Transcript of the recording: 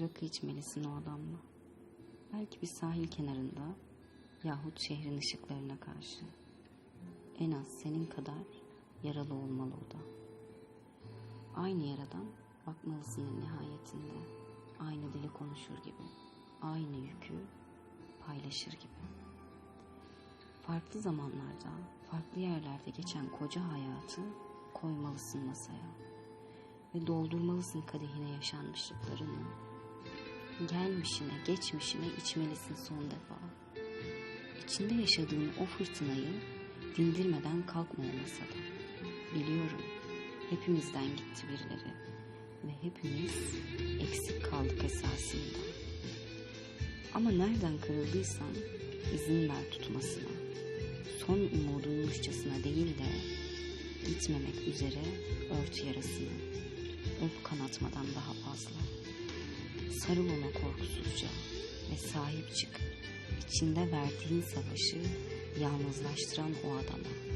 Rakı içmelisin o adamla. Belki bir sahil kenarında yahut şehrin ışıklarına karşı. En az senin kadar yaralı olmalı o da. Aynı yaradan bakmalısın nihayetinde. Aynı dili konuşur gibi. Aynı yükü paylaşır gibi. Farklı zamanlarda, farklı yerlerde geçen koca hayatı koymalısın masaya. Ve doldurmalısın kadehine yaşanmışlıklarını. Gelmişine, geçmişine içmelisin son defa. İçinde yaşadığın o fırtınayı dindirmeden kalkma o masada. Biliyorum hepimizden gitti birileri ve hepimiz eksik kaldık esasında. Ama nereden kırıldıysan izin ver tutmasına. Son umudunmuşçasına değil de gitmemek üzere ört yarasını. Öp kanatmadan daha fazla. Sarıl ona korkusuzca ve sahip çık. İçinde verdiğin savaşı yalnızlaştıran o adama.